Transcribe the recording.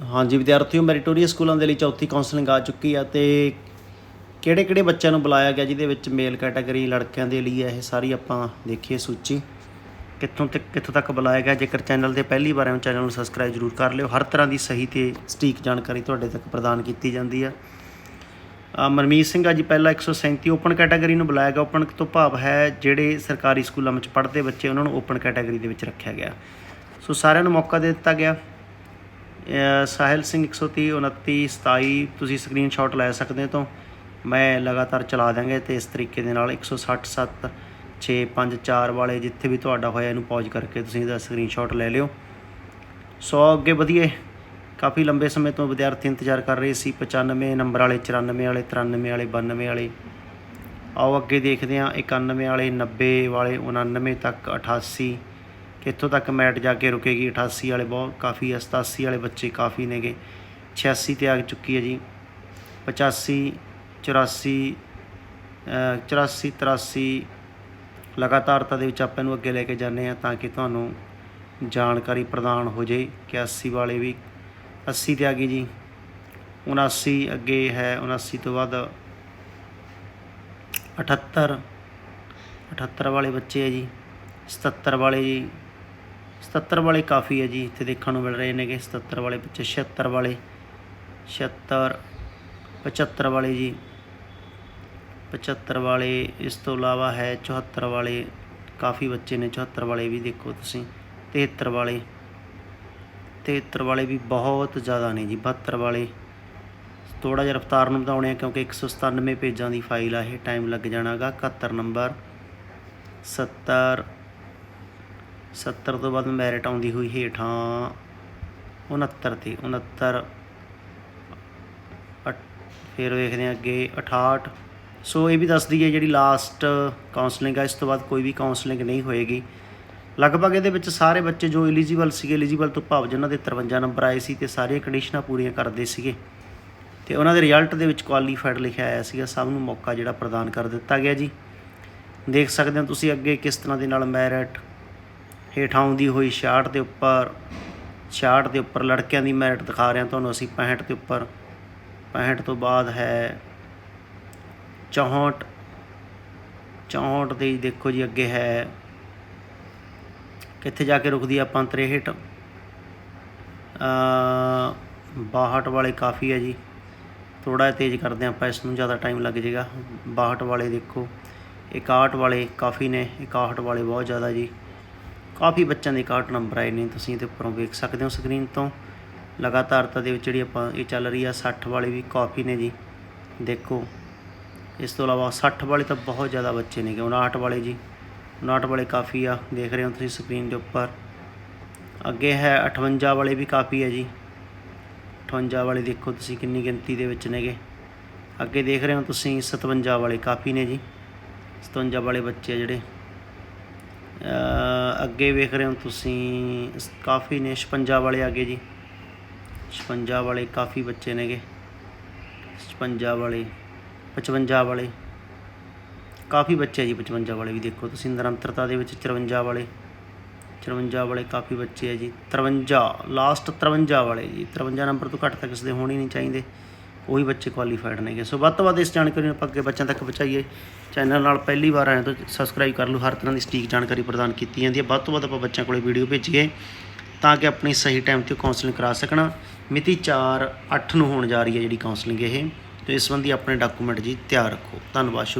ਹਾਂਜੀ, ਵਿਦਿਆਰਥੀਓ, ਮੈਰੀਟੋਰੀਅਸ ਸਕੂਲਾਂ ਦੇ ਲਈ ਚੌਥੀ ਕਾਉਂਸਲਿੰਗ ਆ ਚੁੱਕੀ ਆ ਤੇ ਕਿਹੜੇ ਕਿਹੜੇ ਬੱਚਿਆਂ ਨੂੰ ਬੁਲਾਇਆ ਗਿਆ ਜਿਹਦੇ ਵਿੱਚ ਮੇਲ ਕੈਟਾਗਰੀ ਲੜਕਿਆਂ ਦੇ ਲਈ ਹੈ ਇਹ ਸਾਰੀ ਆਪਾਂ ਦੇਖੀਏ ਸੂਚੀ। ਕਿੱਥੋਂ ਤੱਕ ਕਿੱਥੋਂ ਤੱਕ ਬੁਲਾਇਆ ਗਿਆ? ਜੇਕਰ ਚੈਨਲ ਤੇ ਪਹਿਲੀ ਵਾਰ ਹੋ ਚੈਨਲ ਨੂੰ ਸਬਸਕ੍ਰਾਈਬ ਜ਼ਰੂਰ ਕਰ ਲਿਓ। ਹਰ ਤਰ੍ਹਾਂ ਦੀ ਸਹੀ ਤੇ ਸਟੀਕ ਜਾਣਕਾਰੀ ਤੁਹਾਡੇ ਤੱਕ ਪ੍ਰਦਾਨ ਕੀਤੀ ਜਾਂਦੀ ਆ। ਮਨਮੀਤ ਸਿੰਘ ਆ ਜੀ ਪਹਿਲਾ 137 ਓਪਨ ਕੈਟਾਗਰੀ ਨੂੰ ਬੁਲਾਇਆ ਗਿਆ। ਓਪਨ ਤੋਂ ਭਾਵ ਹੈ ਜਿਹੜੇ ਸਰਕਾਰੀ ਸਕੂਲਾਂ ਵਿੱਚ ਪੜ੍ਹਦੇ ਬੱਚੇ, ਉਹਨਾਂ ਨੂੰ ਓਪਨ ਕੈਟਾਗਰੀ ਦੇ ਵਿੱਚ ਰੱਖਿਆ ਗਿਆ। ਸੋ ਸਾਰਿਆਂ ਨੂੰ ਮੌਕਾ ਦੇ ਦਿੱਤਾ ਗਿਆ। ਸਾਹਿਲ ਸਿੰਘ 130 29 27 ਤੁਸੀਂ ਸਕਰੀਨਸ਼ਾਟ ਲੈ ਸਕਦੇ ਹੋ ਤੋਂ। ਮੈਂ ਲਗਾਤਾਰ ਚਲਾ ਦਾਂਗੇ ਤੇ ਇਸ ਤਰੀਕੇ ਦੇ ਨਾਲ 167 6 5 4 ਵਾਲੇ ਜਿੱਥੇ ਵੀ ਤੁਹਾਡਾ ਹੋਇਆ ਇਹਨੂੰ ਪੌਜ਼ ਕਰਕੇ ਤੁਸੀਂ ਇਹਦਾ ਸਕਰੀਨਸ਼ਾਟ ਲੈ ਲਿਓ। ਸੋ ਅੱਗੇ ਵਧੀਏ। ਕਾਫੀ ਲੰਬੇ ਸਮੇਂ ਤੋਂ ਵਿਦਿਆਰਥੀ ਇੰਤਜ਼ਾਰ ਕਰ ਰਹੇ ਸੀ। 95 ਨੰਬਰ ਵਾਲੇ 94 ਵਾਲੇ 93 ਵਾਲੇ 92 ਵਾਲੇ। ਆਓ ਅੱਗੇ ਦੇਖਦੇ ਹਾਂ। 91 ਵਾਲੇ 90 ਵਾਲੇ 99 ਤੱਕ 88 ਕਿੱਥੋਂ ਤੱਕ ਮੈਟ ਜਾ ਕੇ ਰੁਕੇਗੀ। 88 ਵਾਲੇ ਬਹੁਤ ਕਾਫੀ ਹੈ 87 ਵਾਲੇ ਬੱਚੇ ਕਾਫੀ ਨੇਗੇ। 86 ਤੇ ਆ ਚੁੱਕੀ ਹੈ ਜੀ। 85 84 ਅ, 84 83 ਲਗਾਤਾਰਤਾ ਦੇ ਵਿੱਚ ਆਪਾਂ ਇਹਨੂੰ ਅੱਗੇ ਲੈ ਕੇ ਜਾਂਦੇ ਹਾਂ ਤਾਂ ਕਿ ਤੁਹਾਨੂੰ ਜਾਣਕਾਰੀ ਪ੍ਰਦਾਨ ਹੋ ਜੇ ਕਿ 80 ਵਾਲੇ ਵੀ 80 ਤੇ ਆ ਗਈ ਜੀ। 79 ਅੱਗੇ ਹੈ 79 ਤੋਂ ਬਾਅਦ 78 78 ਵਾਲੇ ਬੱਚੇ ਹੈ ਜੀ। 77 ਵਾਲੇ ਜੀ। 77 ਵਾਲੇ ਕਾਫੀ ਹੈ ਜੀ, ਇੱਥੇ ਦੇਖਣ ਨੂੰ ਮਿਲ ਰਹੇ ਨੇਗੇ 77 ਵਾਲੇ ਬੱਚੇ 76 ਵਾਲੇ 76 75 ਵਾਲੇ ਜੀ। 75 ਵਾਲੇ ਇਸ ਤੋਂ ਇਲਾਵਾ ਹੈ 74 ਵਾਲੇ, ਕਾਫੀ ਬੱਚੇ ਨੇ 74 ਵਾਲੇ ਵੀ ਦੇਖੋ ਤੁਸੀਂ 73 ਵਾਲੇ। 73 ਵਾਲੇ ਵੀ ਬਹੁਤ ਜ਼ਿਆਦਾ ਨੇ ਜੀ 72 ਵਾਲੇ। ਥੋੜਾ ਜਿਹਾ ਰਫਤਾਰ ਨੂੰ ਵਧਾਉਣੇ ਆ, ਕਿਉਂਕਿ 197 ਪੇਜਾਂ ਦੀ ਫਾਈਲ ਆ, ਇਹ ਟਾਈਮ ਲੱਗ ਜਾਣਾਗਾ 71 ਨੰਬਰ 70 70 ਤੋਂ ਬਾਅਦ ਮੈਰਿਟ ਆਉਂਦੀ ਹੋਈ ਹੇਠਾਂ 69 ਤੇ 69 ਅਠ- ਫਿਰ ਵੇਖਦੇ ਹਾਂ ਅੱਗੇ 68 ਸੋ ਇਹ ਵੀ ਦੱਸਦੀ ਹੈ ਜਿਹੜੀ ਲਾਸਟ ਕਾਉਂਸਲਿੰਗ ਆ, ਇਸ ਤੋਂ ਬਾਅਦ ਕੋਈ ਵੀ ਕਾਉਂਸਲਿੰਗ ਨਹੀਂ ਹੋਏਗੀ। ਲਗਭਗ ਇਹਦੇ ਵਿੱਚ ਸਾਰੇ ਬੱਚੇ ਜੋ ਐਲੀਜੀਬਲ ਸੀਗੇ ਐਲੀਜੀਬਲ ਤੋਂ ਭਾਵ ਜਿਨ੍ਹਾਂ ਦੇ 53 ਨੰਬਰ ਆਏ ਸੀ ਤੇ ਸਾਰੀਆਂ ਕੰਡੀਸ਼ਨਾਂ ਪੂਰੀਆਂ ਕਰਦੇ ਸੀਗੇ। ਤੇ ਉਹਨਾਂ ਦੇ ਰਿਜ਼ਲਟ ਦੇ ਵਿੱਚ ਕੁਆਲੀਫਾਈਡ ਲਿਖਿਆ ਆਇਆ ਸੀਗਾ, ਸਭ ਨੂੰ ਮੌਕਾ ਜਿਹੜਾ ਪ੍ਰਦਾਨ ਕਰ ਦਿੱਤਾ ਗਿਆ ਜੀ। ਦੇਖ ਸਕਦੇ ਹੋ ਤੁਸੀਂ ਅੱਗੇ ਕਿਸ ਤਰ੍ਹਾਂ ਦੇ ਨਾਲ ਮੈਰਿਟ ਹੇਠਾਂ ਆਉਂਦੀ ਹੋਈ 66 ਦੇ ਉੱਪਰ 66 ਦੇ ਉੱਪਰ ਲੜਕਿਆਂ ਦੀ ਮੈਰਿਟ ਦਿਖਾ ਰਹੇ ਹਾਂ ਤੁਹਾਨੂੰ ਅਸੀਂ 65 ਦੇ ਉੱਪਰ। 65 ਤੋਂ ਬਾਅਦ ਹੈ 64 64 ਦੇ ਦੇਖੋ ਜੀ ਅੱਗੇ ਹੈ। ਕਿੱਥੇ ਜਾ ਕੇ ਰੁਕਦੀ ਆਪਾਂ 63 ਅ 62 ਵਾਲੇ ਕਾਫੀ ਹੈ ਜੀ। ਥੋੜਾ ਜਿਹਾ ਤੇਜ਼ ਕਰਦੇ ਹਾਂ ਆਪਾਂ, ਇਸ ਨੂੰ ਜ਼ਿਆਦਾ ਟਾਈਮ ਲੱਗ ਜਾਏਗਾ। 62 ਵਾਲੇ ਦੇਖੋ। 61 ਵਾਲੇ ਕਾਫੀ ਨੇ 61 ਵਾਲੇ ਬਹੁਤ ਜ਼ਿਆਦਾ ਜੀ। ਕਾਫੀ ਬੱਚਿਆਂ ਦੇ 61 ਨੰਬਰ ਆਏ ਨੇ, ਤੁਸੀਂ ਇਹਦੇ ਉੱਪਰੋਂ ਵੇਖ ਸਕਦੇ ਹੋ ਸਕਰੀਨ ਤੋਂ। ਲਗਾਤਾਰਤਾ ਦੇ ਵਿੱਚ ਜਿਹੜੀ ਆਪਾਂ ਇਹ ਚੱਲ ਰਹੀ ਆ 60 ਵਾਲੇ ਵੀ ਕਾਫੀ ਨੇ ਜੀ। ਦੇਖੋ, ਇਸ ਤੋਂ ਇਲਾਵਾ 60 ਵਾਲੇ ਤਾਂ ਬਹੁਤ ਜ਼ਿਆਦਾ ਬੱਚੇ ਨੇਗੇ 59 ਵਾਲੇ ਜੀ 59 ਵਾਲੇ ਕਾਫੀ ਆ, ਦੇਖ ਰਹੇ ਹੋ ਤੁਸੀਂ ਸਕਰੀਨ ਦੇ ਉੱਪਰ। ਅੱਗੇ ਹੈ 58 ਵਾਲੇ ਵੀ ਕਾਫੀ ਹੈ ਜੀ। 58 ਵਾਲੇ ਦੇਖੋ ਤੁਸੀਂ ਕਿੰਨੀ ਗਿਣਤੀ ਦੇ ਵਿੱਚ ਨੇਗੇ ਅੱਗੇ ਦੇਖ ਰਹੇ ਹੋ ਤੁਸੀਂ 57 ਵਾਲੇ ਕਾਫੀ ਨੇ ਜੀ। 57 ਵਾਲੇ ਬੱਚੇ ਆ ਜਿਹੜੇ। ਅੱਗੇ ਵੇਖ ਰਹੇ ਹੋ ਤੁਸੀਂ ਕਾਫੀ ਨੇ 56 ਵਾਲੇ ਅੱਗੇ ਜੀ। 56 ਵਾਲੇ ਕਾਫੀ ਬੱਚੇ ਨੇਗੇ। 56 ਵਾਲੇ 55 ਵਾਲੇ। ਕਾਫੀ ਬੱਚੇ ਜੀ 55 ਵਾਲੇ ਵੀ ਦੇਖੋ ਤੁਸੀਂ, ਨਿਰੰਤਰਤਾ ਦੇ ਵਿੱਚ 54 ਵਾਲੇ। 54 ਵਾਲੇ ਕਾਫੀ ਬੱਚੇ ਆ ਜੀ। 53 ਲਾਸਟ 53 ਵਾਲੇ ਜੀ। 53 ਨੰਬਰ ਤੋਂ ਘੱਟ ਤਾਂ ਕਿਸੇ ਦੇ ਹੋਣੇ ਨਹੀਂ ਚਾਹੀਦੇ। ਉਹੀ ਬੱਚੇ ਕੁਆਲੀਫਾਈਡ ਨੇਗੇ। ਸੋ ਵੱਧ ਤੋਂ ਵੱਧ ਇਸ ਜਾਣਕਾਰੀ ਨੂੰ ਆਪਾਂ ਅੱਗੇ ਬੱਚਿਆਂ ਤੱਕ ਪਹੁੰਚਾਈਏ। ਚੈਨਲ ਨਾਲ ਪਹਿਲੀ ਵਾਰ ਆਏ ਤਾਂ ਸਬਸਕ੍ਰਾਈਬ ਕਰ ਲਓ। ਹਰ ਤਰ੍ਹਾਂ ਦੀ ਸਟੀਕ ਜਾਣਕਾਰੀ ਪ੍ਰਦਾਨ ਕੀਤੀ ਜਾਂਦੀ ਹੈ। ਵੱਧ ਤੋਂ ਵੱਧ ਆਪਾਂ ਬੱਚਿਆਂ ਕੋਲੇ ਵੀਡੀਓ ਭੇਜੀਏ ਤਾਂ ਕਿ ਆਪਣੀ ਸਹੀ ਟਾਈਮ ਤੇ ਕਾਉਂਸਲਿੰਗ ਕਰਾ ਸਕਣ। ਮਿਤੀ 4 8 ਨੂੰ ਹੋਣ ਜਾ ਰਹੀ ਹੈ ਜਿਹੜੀ ਕਾਉਂਸਲਿੰਗ ਇਹ। ਤੇ ਇਸ ਸੰਬੰਧੀ ਆਪਣੇ ਡਾਕੂਮੈਂਟ ਜੀ ਤਿਆਰ ਰੱਖੋ। ਧੰਨਵਾਦ। ਸ਼ੁਕ-